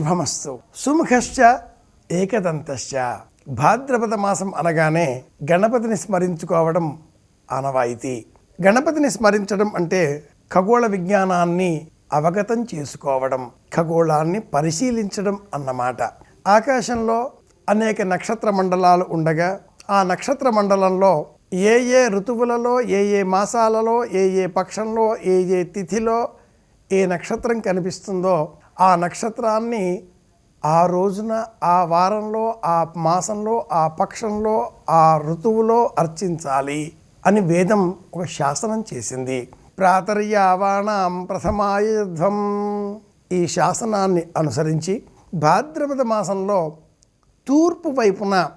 శుభమస్తు సుముఖశ్చ ఏకదంతశ్చ భాద్రపద మాసం అనగానే గణపతిని స్మరించుకోవడం ఆనవాయితీ। గణపతిని స్మరించడం అంటే ఖగోళ విజ్ఞానాన్ని అవగతం చేసుకోవడం ఖగోళాన్ని పరిశీలించడం అన్నమాట। ఆకాశంలో అనేక నక్షత్ర మండలాలు ఉండగా ఆ నక్షత్ర మండలంలో ఏ ఏ ఋతువులలో ఏ ఏ మాసాలలో ఏ ఏ పక్షంలో ఏ ఏ తిథిలో ఏ నక్షత్రం కనిపిస్తుందో ఆ నక్షత్రాన్ని ఆ రోజున ఆ వారంలో ఆ మాసంలో ఆ పక్షంలో ఆ ఋతువులో అర్చించాలి అని వేదం ఒక శాసనం చేసింది. ప్రాతర్యావాణం ప్రథమాయుధం ఈ శాసనాన్ని అనుసరించి భాద్రపద మాసంలో తూర్పు వైపున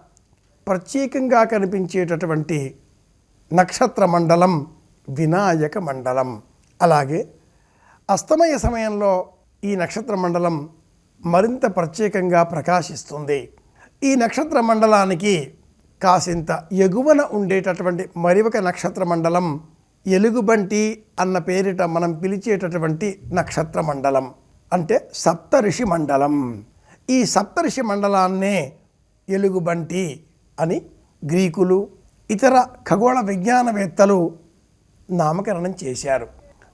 ప్రత్యేకంగా కనిపించేటటువంటి నక్షత్ర మండలం వినాయక మండలం. అలాగే అస్తమయ సమయంలో ఈ నక్షత్ర మండలం మరింత ప్రత్యేకంగా ప్రకాశిస్తుంది. ఈ నక్షత్ర మండలానికి కాసింత ఎగువన ఉండేటటువంటి మరి ఒక నక్షత్ర మండలం ఎలుగుబంటి అన్న పేరిట మనం పిలిచేటటువంటి నక్షత్ర మండలం అంటే సప్తఋషి మండలం. ఈ సప్తఋషి మండలాన్నే ఎలుగుబంటి అని గ్రీకులు ఇతర ఖగోళ విజ్ఞానవేత్తలు నామకరణం చేశారు.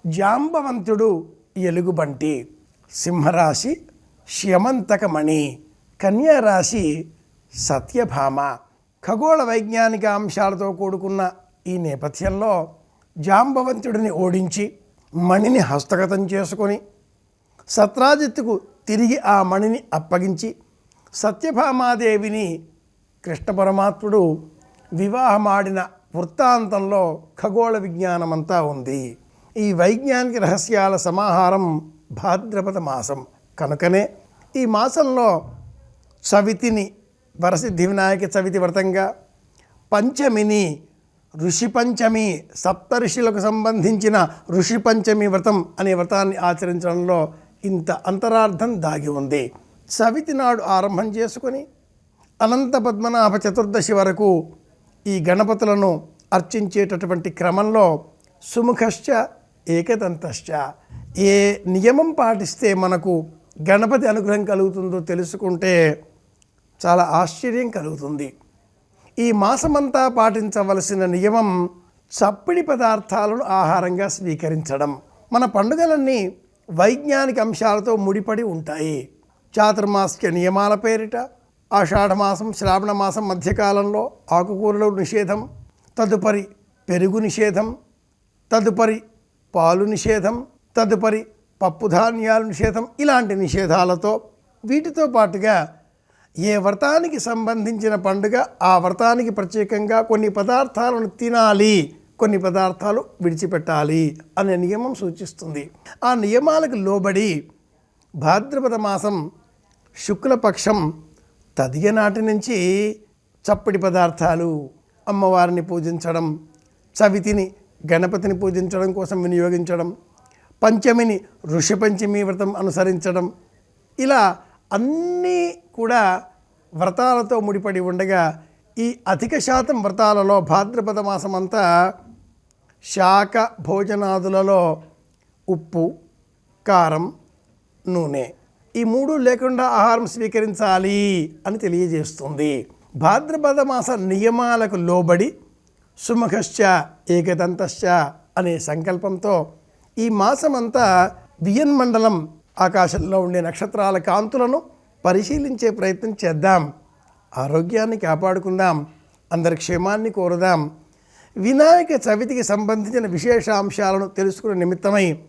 జాంబవంతుడు ఎలుగుబంటి. సింహరాశి శ్యమంతకమణి కన్యారాశి సత్యభామ ఖగోళ వైజ్ఞానిక అంశాలతో కూడుకున్న ఈ నేపథ్యంలో జాంబవంతుడిని ఓడించి మణిని హస్తగతం చేసుకొని సత్రాజిత్తుకు తిరిగి ఆ మణిని అప్పగించి సత్యభామాదేవిని కృష్ణ పరమాత్ముడు వివాహమాడిన వృత్తాంతంలో ఖగోళ విజ్ఞానమంతా ఉంది. ఈ వైజ్ఞానిక రహస్యాల సమాహారం భాద్రపద మాసం కనుకనే ఈ మాసంలో చవితిని వరసిద్ధి వినాయక చవితి వ్రతంగా పంచమిని ఋషి పంచమి సప్త ఋషులకు సంబంధించిన ఋషి పంచమి వ్రతం అనే వ్రతాన్ని ఆచరించడంలో ఇంత అంతరార్థం దాగి ఉంది. చవితి నాడు ఆరంభం చేసుకొని అనంత పద్మనాభ చతుర్దశి వరకు ఈ గణపతులను అర్చించేటటువంటి క్రమంలో సుముఖశ్చ ఏకదంతశ్చ ఏ నియమం పాటిస్తే మనకు గణపతి అనుగ్రహం కలుగుతుందో తెలుసుకుంటే చాలా ఆశ్చర్యం కలుగుతుంది. ఈ మాసమంతా పాటించవలసిన నియమం చప్పిడి పదార్థాలను ఆహారంగా స్వీకరించడం. మన పండుగలన్నీ వైజ్ఞానిక అంశాలతో ముడిపడి ఉంటాయి. చాతుర్మాస్య నియమాల పేరిట ఆషాఢమాసం శ్రావణ మాసం మధ్యకాలంలో ఆకుకూరలు నిషేధం తదుపరి పెరుగు నిషేధం తదుపరి పాలు నిషేధం తదుపరి పప్పు ధాన్యాల నిషేధం. ఇలాంటి నిషేధాలతో వీటితో పాటుగా ఏ వ్రతానికి సంబంధించిన పండుగ ఆ వ్రతానికి ప్రత్యేకంగా కొన్ని పదార్థాలను తినాలి కొన్ని పదార్థాలు విడిచిపెట్టాలి అనే నియమం సూచిస్తుంది. ఆ నియమాలకు లోబడి భాద్రపద మాసం శుక్లపక్షం తదియ నాటి నుంచి చప్పటి పదార్థాలు అమ్మవారిని పూజించడం చవితిని గణపతిని పూజించడం కోసం వినియోగించడం పంచమిని ఋషి పంచమి వ్రతం అనుసరించడం. ఇలా అన్నీ కూడా వ్రతాలతో ముడిపడి ఉండగా ఈ అధిక శాతం వ్రతాలలో భాద్రపద మాసం అంతా శాక భోజనాదులలో ఉప్పు కారం నూనె ఈ మూడు లేకుండా ఆహారం స్వీకరించాలి అని తెలియజేస్తుంది. భాద్రపద మాస నియమాలకు లోబడి సుముఖశ్చ ఏకదంతశ్చ అనే సంకల్పంతో ఈ మాసమంతా వియన్ మండలం ఆకాశంలో ఉండే నక్షత్రాల కాంతులను పరిశీలించే ప్రయత్నం చేద్దాం. ఆరోగ్యాన్ని కాపాడుకుందాం. అందరి క్షేమాన్ని కోరుదాం. వినాయక చవితికి సంబంధించిన విశేషాంశాలను తెలుసుకునే నిమిత్తమై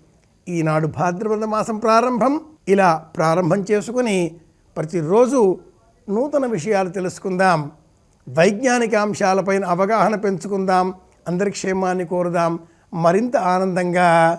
ఈనాడు భాద్రపద మాసం ప్రారంభం. ఇలా ప్రారంభం చేసుకుని ప్రతిరోజు నూతన విషయాలు తెలుసుకుందాం. వైజ్ఞానిక అంశాలపైన అవగాహన పెంచుకుందాం. అందరి క్షేమాన్ని కోరుదాం. మరింత ఆనందంగా